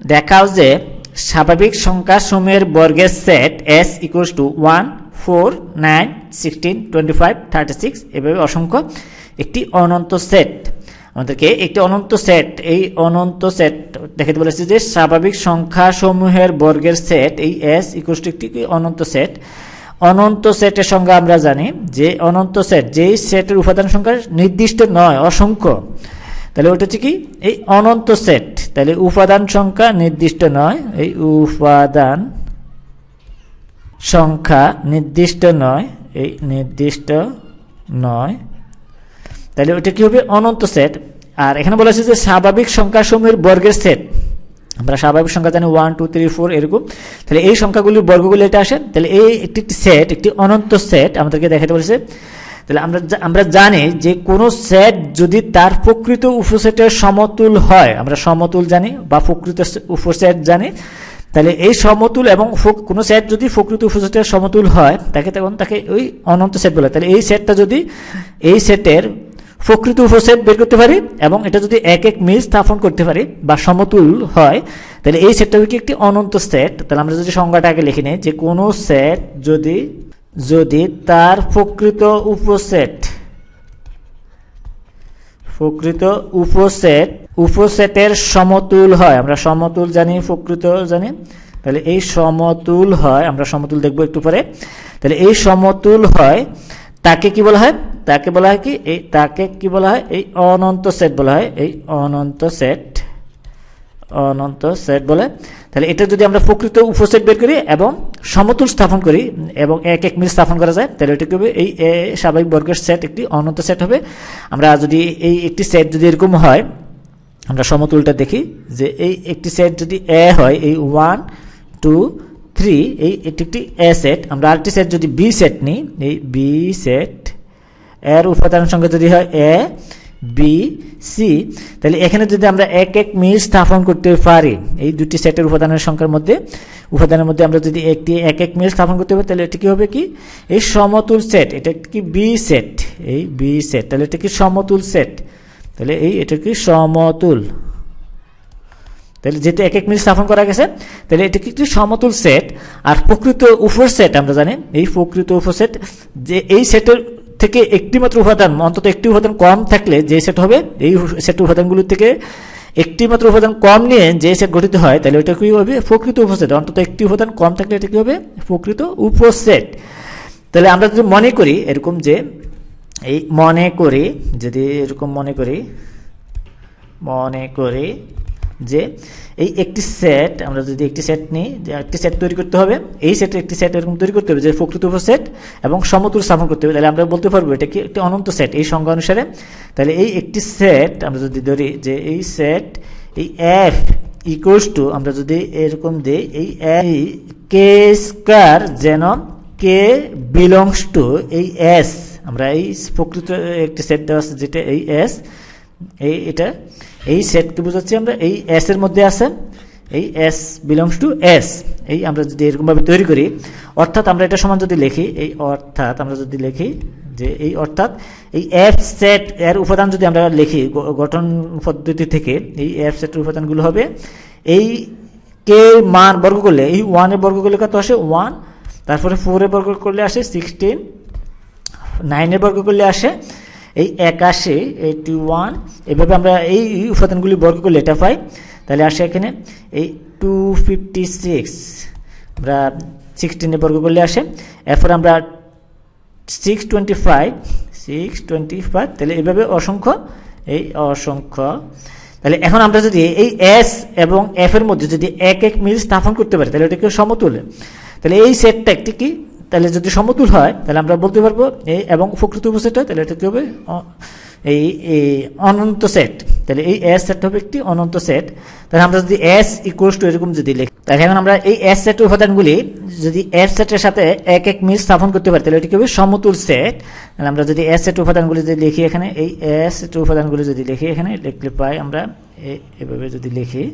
দেখাও যে স্বাভাবিক সংখ্যা সমূহের বর্গের set S equals to one four nine sixteen twenty five thirty six এভাবে অসংখ্য একটি অনন্ত সেট। আমাদেরকে একটি অনন্ত সেট, এই অনন্ত সেট দেখাতে বলেছে যে স্বাভাবিক সংখ্যা সমূহের বর্গের সেট, এই এস ইকুয়ালস টু একটি অনন্ত সেট। অনন্ত সেটের সংখ্যা আমরা জানি যে অনন্ত সেট যেই সেটের উপাদান সংখ্যা নির্দিষ্ট নয়, অসংখ্য। তাহলে ওটা হচ্ছে কি? এই অনন্ত সেট। তাহলে উপাদান সংখ্যা নির্দিষ্ট নয়, এই উপাদান সংখ্যা নির্দিষ্ট নয়, এই নির্দিষ্ট নয়। তাহলে ওটা কি হবে? অনন্ত সেট। আর এখানে বলা হয়েছে যে স্বাভাবিক সংখ্যাসমূহের বর্গের সেট। আমরা স্বাভাবিক সংখ্যা জানি ওয়ান টু থ্রি ফোর এরকম। তাহলে এই সংখ্যাগুলির বর্গগুলি এটা আসে। তাহলে এই একটি সেট, একটি অনন্ত সেট আমাদেরকে দেখাতে বলেছে। তাহলে আমরা আমরা জানি যে কোনো সেট যদি তার প্রকৃত উপসেটের সমতুল হয়, আমরা সমতুল জানি বা প্রকৃত উপসেট জানি, তাহলে এই সমতুল এবং কোনো সেট যদি প্রকৃত উপসেটের সমতুল হয়, তাকে তখন তাকে ওই অনন্ত সেট বলে। তাহলে এই সেটটা যদি, এই সেটের প্রকৃত উপসেট বের করতে পারি এবং এটা যদি এক এক মিল স্থাপন করতে পারি বা সমতুল হয়, তাহলে এই সেটটা কি একটি অনন্ত সেট তাহলে আমরা যদি সংজ্ঞাটা আগে লিখে নিই যে কোনো সেট যদি যদি তার প্রকৃত উপসেট প্রকৃত উপসেট, উপসেটের সমতুল হয়। আমরা সমতুল জানি, প্রকৃত জানি। তাহলে এই সমতুল হয়, আমরা সমতুল দেখব একটু পরে। তাহলে এই সমতুল হয়, তাকে কি বলা হয়? তাকে বলা হয় কি? এই তাকে কি বলা হয়? এই অনন্ত সেট বলা হয়। এই অনন্ত সেট অনন্ত সেট বলে তাহলে এটা যদি আমরা প্রকৃত উপসেট বের করি এবং সমতুল স্থাপন করি এবং এক এক মিল স্থাপন করা যায়, তাহলে এটা কি হবে এই স্বাভাবিক বর্গের সেট একটি অনন্ত সেট হবে। আমরা যদি এই একটি সেট যদি এরকম হয়, আমরা সমতুলটা দেখি যে এই একটি সেট যদি এ হয়, এই ওয়ান টু থ্রি এই এটি একটি এ সেট আমরা আরেকটি সেট যদি বি সেট নিই, এই বি সেট এর উপাদান সংখ্যা যদি হয় এ বি সি তাহলে এখানে যদি আমরা এক এক মিল স্থাপন করতে পারি, এই দুটি সেটের উপাদানের সংখ্যার মধ্যে, উপাদানের মধ্যে আমরা যদি একটি এক এক মিল স্থাপন করতে পারি, তাহলে এটা কি হবে কি? এই সমতুল সেট, এটা কি বি সেট? এই বি সেট, তাহলে এটা কি সমতুল সেট? তাহলে এই, এটা কি সমতুল? তাহলে যেহেতু এক এক মিনিট স্থাপন করা গেছে, তাহলে এটা কি সমতুল সেট? আর প্রকৃত উপর সেট, আমরা জানি, এই প্রকৃত উপসেট যে এই সেটের থেকে একটি মাত্র উপাদান, অন্তত একটি উপাদান কম থাকলে যে সেট হবে, এই সেট উপাদানগুলোর থেকে একটি মাত্র উপাদান কম নিয়ে যে সেট গঠিত হয়, তাহলে ওইটা কি হবে? প্রকৃত উপসেট। অন্তত একটি উপাদান কম থাকলে এটা কি হবে? প্রকৃত উপসেট। তাহলে আমরা যদি মনে করি, এরকম যে এই মনে করি, যদি এরকম মনে করি মনে করি যে এই একটি সেট আমরা যদি একটি সেট নিই, যে একটি সেট তৈরি করতে হবে, এই সেটের একটি সেট এরকম তৈরি করতে হবে, যে প্রকৃত সেট এবং সমতুল স্থাপন করতে হবে। তাহলে আমরা বলতে পারব এটা কি একটি অনন্ত সেট এই সংজ্ঞা অনুসারে। তাহলে এই একটি সেট আমরা যদি ধরি যে এই সেট এই এফ ইকুয়ালস টু আমরা যদি এরকম দিই, এই কে স্কোয়ার যেন কে বিলংস টু এই এস আমরা এই প্রকৃত একটি সেট দেওয়া আছে যেটা এই এস এই এটা এই সেটকে বোঝাচ্ছি আমরা, এই এস এর মধ্যে আছে, এই এস বিলংস টু এস এই আমরা যদি এরকমভাবে তৈরি করি, অর্থাৎ আমরা এটা সমান যদি লিখি, এই অর্থাৎ আমরা যদি লিখি যে এই অর্থাৎ এই এফ সেট এর উপাদান যদি আমরা লিখি গঠন পদ্ধতি থেকে, এই এফ সেটের উপাদানগুলো হবে, এই কে মান বর্গ করলে, এই ওয়ানের বর্গ করলে কত আসে? ওয়ান তারপরে ফোরের বর্গ করলে আসে সিক্সটিন নাইনের বর্গ করলে আসে এই একাশি, এইটি ওয়ান, এভাবে আমরা এই উপাদানগুলি বর্গ করলে এটা পাই। তাহলে আসে এখানে, এই টু ফিফটি সিক্স, আমরা সিক্সটিনে বর্গ করলে আসে। এরপর আমরা six twenty five, six twenty five, তাহলে এইভাবে অসংখ্য, এই অসংখ্য। তাহলে এখন আমরা যদি এই এস এবং এফ এর মধ্যে যদি এক এক মিল স্থাপন করতে পারি, তাহলে এটা কেউ সমতুল তাহলে এই সেটটা একটি কি? তাহলে যদি সমতুল হয়, তাহলে আমরা বলতে পারব এই এবং প্রকৃত উপসেট হয়, তাহলে এটা কী হবে? এই এই অনন্ত সেট তাহলে এই এস সেটটা হবে একটি অনন্ত সেট তাহলে আমরা যদি এস ইকুয়ালস টু এরকম যদি লিখি, তাহলে এখন আমরা এই এস সেট উপাদানগুলি যদি এফ সেটের সাথে এক এক মিল স্থাপন করতে পারি, তাহলে এটি কি হবে? সমতুল সেট তাহলে আমরা যদি এস সেট উপাদানগুলি যদি লিখি এখানে, এই এস সেট উপাদানগুলি যদি লিখি এখানে, লিখলে পাই আমরা এভাবে যদি লিখি,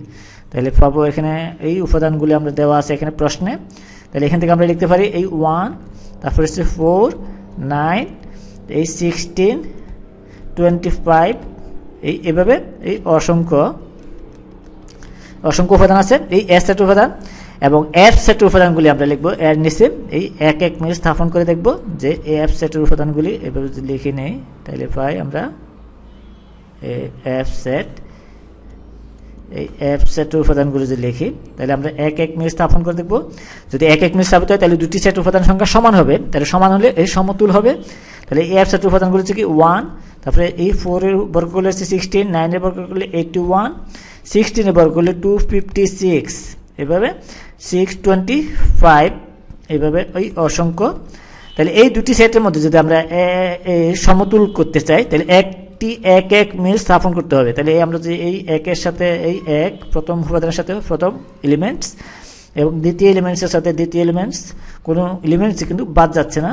তাহলে পাবো এখানে এই উপাদানগুলি আমরা দেওয়া আছে এখানে প্রশ্নে। তাহলে এখান থেকে আমরা লিখতে পারি এই ওয়ান তারপরে হচ্ছে ফোর নাইন এই সিক্সটিন টোয়েন্টি ফাইভ এই এভাবে এই অসংখ্য অসংখ্য উপাদান আছে। এই এস সেট উপাদান এবং এফ সেটের উপাদানগুলি আমরা লিখব। এর নিচে এই এক এক মিনিট স্থাপন করে দেখব যে এই এফ সেটের উপাদানগুলি এভাবে যদি লিখে নেই, তাহলে পাই আমরা এফ সেট এই এফ সেটের উপাদানগুলি যদি লিখি, তাহলে আমরা এক এক মিনিট স্থাপন করে দেখব। যদি এক এক মিনিট স্থাপিত হয়, তাহলে দুটি সেট উপাদান সংখ্যা সমান হবে। তাহলে সমান হলে এই সমতুল হবে। তাহলে এই এফ সেটের উপাদানগুলো হচ্ছে কি ওয়ান তারপরে এই ফোরের বর্গ করলে হচ্ছে সিক্সটিন নাইনের বর্গ করলে এইটটি ওয়ান সিক্সটিনের বর্গ করলে টু ফিফটি সিক্স এভাবে সিক্স টোয়েন্টি ফাইভ এইভাবে ওই অসংখ্য তাহলে এই দুটি সেটের মধ্যে যদি আমরা সমতুল করতে চাই, তাহলে একটি এক এক মিল স্থাপন করতে হবে। তাহলে আমরা যে এই একের সাথে এই এক, প্রথম উপাদানের সাথে প্রথম এলিমেন্টস এবং দ্বিতীয় এলিমেন্টসের সাথে দ্বিতীয় এলিমেন্টস কোনো এলিমেন্টসই কিন্তু বাদ যাচ্ছে না।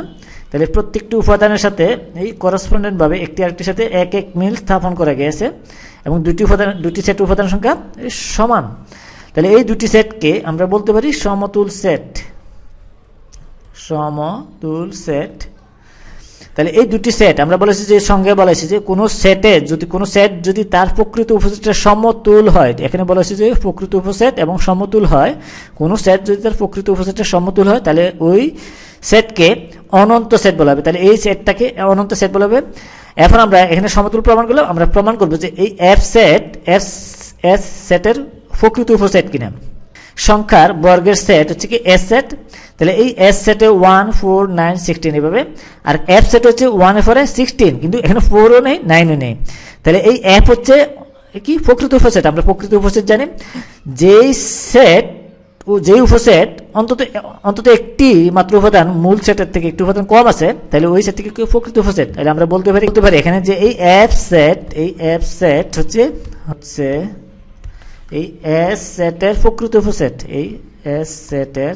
তাহলে প্রত্যেকটি উপাদানের সাথে এই করসপন্ডেন্টভাবে একটি আরেকটির সাথে এক এক মিল স্থাপন করা গিয়েছে এবং দুটি উপাদান, দুটি সেট উপাদান সংখ্যা সমান। তাহলে এই দুটি সেটকে আমরা বলতে পারি সমতুল সেট। সমতুল সেট। তাহলে এই দুটি সেট, আমরা বলেছি যে, সঙ্গে বলেছি যে, কোনো সেটে যদি, কোনো সেট যদি তার প্রকৃত উপসেটের সমতুল হয়, এখানে বলেছি যে, প্রকৃত উপসেট এবং সমতুল হয়, কোনো সেট যদি তার প্রকৃত উপসেটের সমতুল হয়, তাহলে ওই সেটকে অনন্ত সেট বলা হবে। তাহলে এই সেটটাকে অনন্ত সেট বলা হবে। এখন আমরা এখানে সমতুল প্রমাণ আমরা প্রমাণ করব যে এই এফ সেট এফ এস সেটের প্রকৃত উপসেট কিনা। সংখ্যার বর্গের সেট হচ্ছে কি এস সেট তাহলে এই এস সেটে ওয়ান ফোর নাইন সিক্সটিন এভাবে, আর এফ সেট হচ্ছে ওয়ানে ফোরে সিক্সটিন কিন্তু এখানে ফোরও নেই নাইনও নেই। তাহলে এই অ্যাপ হচ্ছে কি? প্রকৃত উপসেট, আমরা প্রকৃত উপসেট জানি। যেই সেট ও যেই উপসেট, অন্তত অন্তত একটি মাত্র উপাদান মূল সেটের থেকে একটি উপাদান কম আছে, তাহলে ওই সেট থেকে প্রকৃত উপসেট, তাহলে আমরা বলতে পারি বলতে পারি। এখানে যে এই অ্যাপ সেট এই অ্যাপ সেট হচ্ছে হচ্ছে এই এস সেটের প্রকৃত উপসেট এই এস সেটের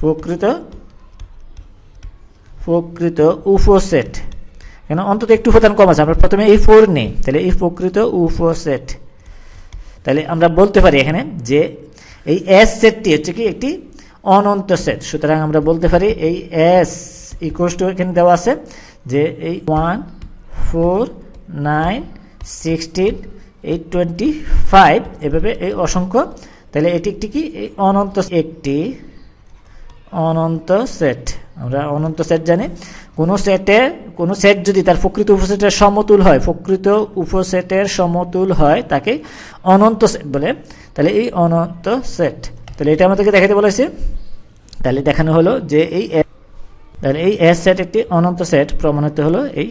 প্রকৃত প্রকৃত উপসেট। কেন অন্তত একটু উপাদান কম আছে, আমরা প্রথমে এই ফোর নেই, তাহলে এই প্রকৃত উপসেট। তাহলে আমরা বলতে পারি এখানে যে এই এস সেটটি হচ্ছে কি একটি অনন্ত সেট সুতরাং আমরা বলতে পারি এই এস ইকুয়াস টু এখানে দেওয়া আছে যে এই ওয়ান ফোর নাইন সিক্সটিন এই টোয়েন্টি ফাইভ এভাবে এই অসংখ্য, তাহলে এটি একটি কি? এই অনন্ত একটি অনন্ত সেট আমরা অনন্ত সেট জানি। কোনো সেটের কোনো সেট যদি তার প্রকৃত উপসেটের সমতুল হয়, প্রকৃত উপসেটের সমতুল হয় তাকে অনন্ত সেট বলে। তাহলে এই অনন্ত সেট তাহলে এটা আমাদেরকে দেখাতে বলেছে। তাহলে দেখানো হলো যে এই তাহলে এই এস সেট একটি অনন্ত সেট প্রমাণিত হলো এই